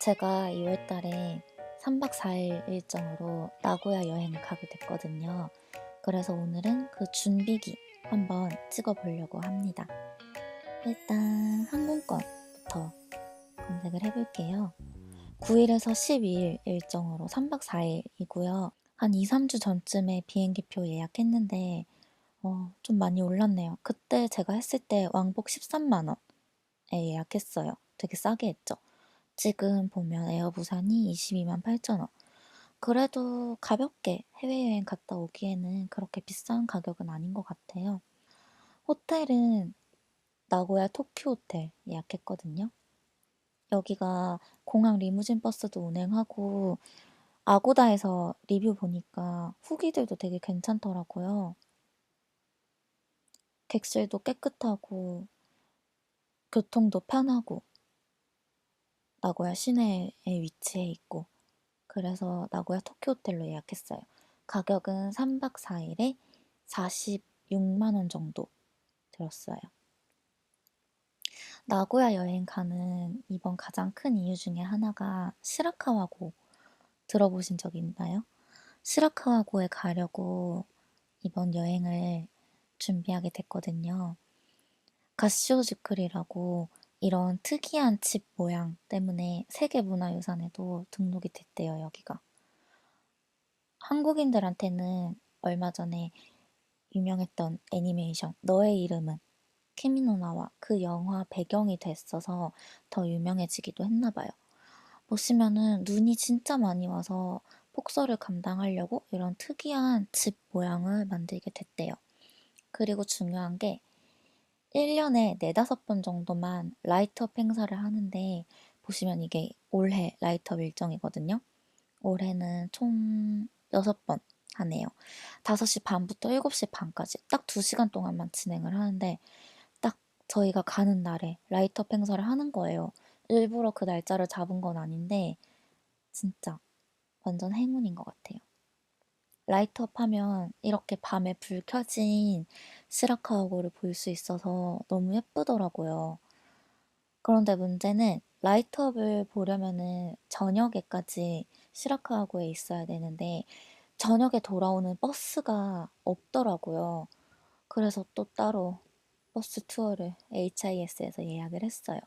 제가 2월 달에 3박 4일 일정으로 나고야 여행을 가게 됐거든요. 그래서 오늘은 그 준비기 한번 찍어보려고 합니다. 일단 항공권부터 검색을 해볼게요. 9일에서 12일 일정으로 3박 4일이고요. 한 2, 3주 전쯤에 비행기표 예약했는데 어, 좀 많이 올랐네요. 그때 제가 했을 때 왕복 13만 원에 예약했어요. 되게 싸게 했죠. 지금 보면 에어부산이 22만 8천 원. 그래도 가볍게 해외여행 갔다 오기에는 그렇게 비싼 가격은 아닌 것 같아요. 호텔은 나고야 토큐 호텔 예약했거든요. 여기가 공항 리무진 버스도 운행하고 아고다에서 리뷰 보니까 후기들도 되게 괜찮더라고요. 객실도 깨끗하고 교통도 편하고 나고야 시내에 위치해 있고 그래서 나고야 토쿄 호텔로 예약했어요. 가격은 3박 4일에 46만 원 정도 들었어요. 나고야 여행 가는 이번 가장 큰 이유 중에 하나가 시라카와고 들어보신 적 있나요? 시라카와고에 가려고 이번 여행을 준비하게 됐거든요. 가시오즈클이라고 이런 특이한 집 모양 때문에 세계문화유산에도 등록이 됐대요, 여기가. 한국인들한테는 얼마 전에 유명했던 애니메이션 너의 이름은 키미노나와 그 영화 배경이 됐어서 더 유명해지기도 했나 봐요. 보시면은 눈이 진짜 많이 와서 폭설을 감당하려고 이런 특이한 집 모양을 만들게 됐대요. 그리고 중요한 게 1년에 4, 5번 정도만 라이트업 행사를 하는데 보시면 이게 올해 라이트업 일정이거든요. 올해는 총 6번 하네요. 5시 반부터 7시 반까지 딱 2시간 동안만 진행을 하는데 딱 저희가 가는 날에 라이트업 행사를 하는 거예요. 일부러 그 날짜를 잡은 건 아닌데 진짜 완전 행운인 것 같아요. 라이트업 하면 이렇게 밤에 불 켜진 시라카와고를 볼 수 있어서 너무 예쁘더라고요. 그런데 문제는 라이트업을 보려면은 저녁에까지 시라카와고에 있어야 되는데 저녁에 돌아오는 버스가 없더라고요. 그래서 또 따로 버스 투어를 HIS에서 예약을 했어요.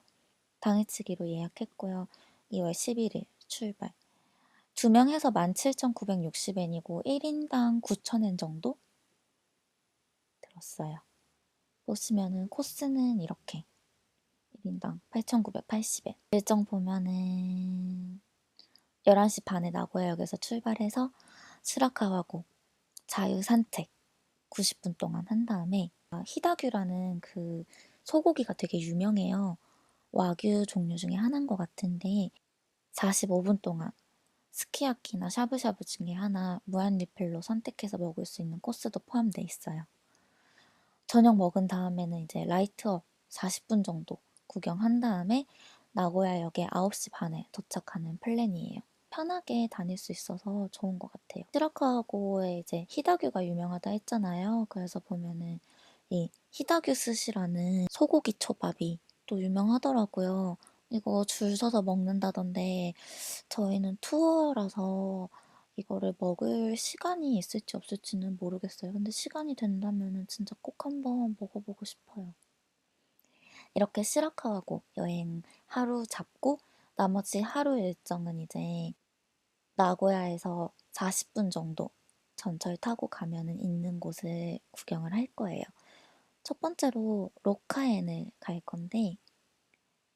당일치기로 예약했고요. 2월 11일 출발. 두명 해서 17,960엔이고 1인당 9,000엔 정도 들었어요. 보시면은 코스는 이렇게 1인당 8,980엔. 일정 보면은 11시 반에 나고야역에서 출발해서 시라카와고 자유 산책 90분 동안 한 다음에 히다규라는 그 소고기가 되게 유명해요. 와규 종류 중에 하나인 것 같은데 45분 동안 스키야키나 샤브샤브 중에 하나 무한 리필로 선택해서 먹을 수 있는 코스도 포함돼 있어요. 저녁 먹은 다음에는 이제 라이트업 40분 정도 구경한 다음에 나고야역에 9시 반에 도착하는 플랜이에요. 편하게 다닐 수 있어서 좋은 것 같아요. 시라카고에 이제 히다규가 유명하다 했잖아요. 그래서 보면은 이 히다규 스시라는 소고기 초밥이 또 유명하더라고요. 이거 줄 서서 먹는다던데 저희는 투어라서 이거를 먹을 시간이 있을지 없을지는 모르겠어요. 근데 시간이 된다면 진짜 꼭 한번 먹어보고 싶어요. 이렇게 시라카와고 여행 하루 잡고 나머지 하루 일정은 이제 나고야에서 40분 정도 전철 타고 가면은 있는 곳을 구경을 할 거예요. 첫 번째로 로카엔을 갈 건데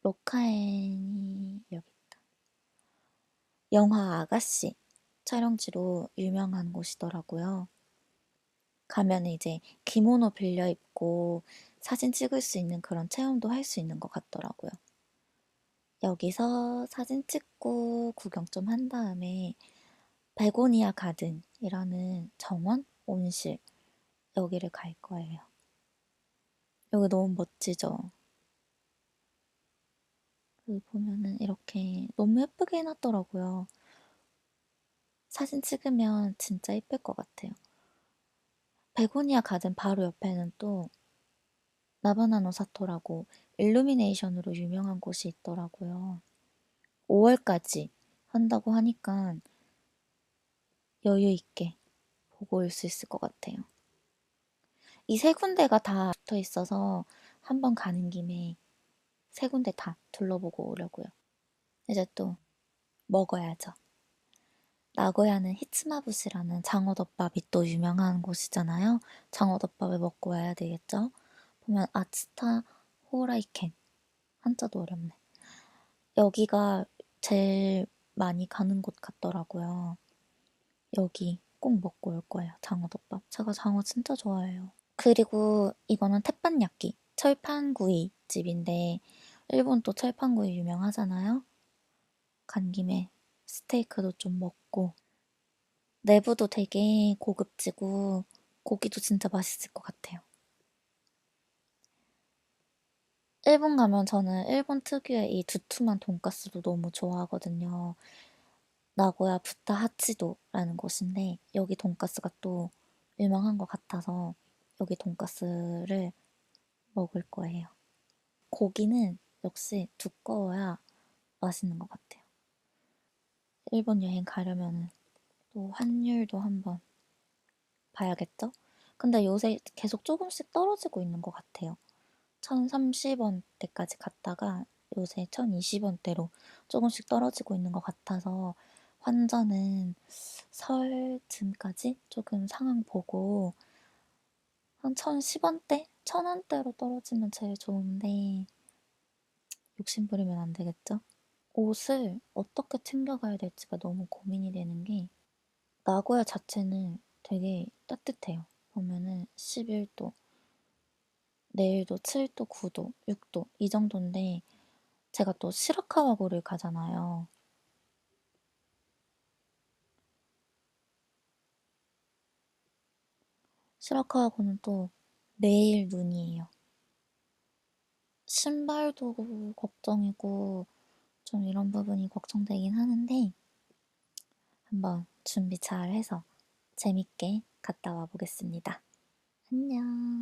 로카엔이 여기 있다. 영화 아가씨 촬영지로 유명한 곳이더라고요. 가면 이제 기모노 빌려 입고 사진 찍을 수 있는 그런 체험도 할 수 있는 것 같더라고요. 여기서 사진 찍고 구경 좀 한 다음에 베고니아 가든이라는 정원 온실 여기를 갈 거예요. 여기 너무 멋지죠? 그 보면은 이렇게 너무 예쁘게 해놨더라고요. 사진 찍으면 진짜 예쁠 것 같아요. 베고니아 가든 바로 옆에는 또 나바나노 사토라고 일루미네이션으로 유명한 곳이 있더라고요. 5월까지 한다고 하니까 여유 있게 보고 올 수 있을 것 같아요. 이 세 군데가 다 붙어 있어서 한번 가는 김에 세 군데 다 둘러보고 오려고요. 이제 또 먹어야죠. 나고야는 히츠마부시라는 장어덮밥이 또 유명한 곳이잖아요. 장어덮밥을 먹고 와야 되겠죠. 보면 아츠타 호라이켄 한자도 어렵네. 여기가 제일 많이 가는 곳 같더라고요. 여기 꼭 먹고 올 거예요. 장어덮밥. 제가 장어 진짜 좋아해요. 그리고 이거는 태판야끼 철판구이 집인데 일본 또 철판구이 유명하잖아요. 간 김에 스테이크도 좀 먹고 내부도 되게 고급지고 고기도 진짜 맛있을 것 같아요. 일본 가면 저는 일본 특유의 이 두툼한 돈가스도 너무 좋아하거든요. 나고야 부타 하치도라는 곳인데 여기 돈가스가 또 유명한 것 같아서 여기 돈가스를 먹을 거예요. 고기는 역시 두꺼워야 맛있는 것 같아요. 일본 여행 가려면 또 환율도 한번 봐야겠죠? 근데 요새 계속 조금씩 떨어지고 있는 것 같아요. 1030원대까지 갔다가 요새 1020원대로 조금씩 떨어지고 있는 것 같아서 환전은 설쯤까지 조금 상황 보고 한 1010원대? 1000원대로 떨어지면 제일 좋은데 욕심 부리면 안 되겠죠? 옷을 어떻게 챙겨가야 될지가 너무 고민이 되는 게 나고야 자체는 되게 따뜻해요. 보면은 11도, 내일도 7도, 9도, 6도 이 정도인데 제가 또 시라카와고를 가잖아요. 시라카와고는 또 매일 눈이에요. 신발도 걱정이고 좀 이런 부분이 걱정되긴 하는데 한번 준비 잘 해서 재밌게 갔다 와 보겠습니다. 안녕.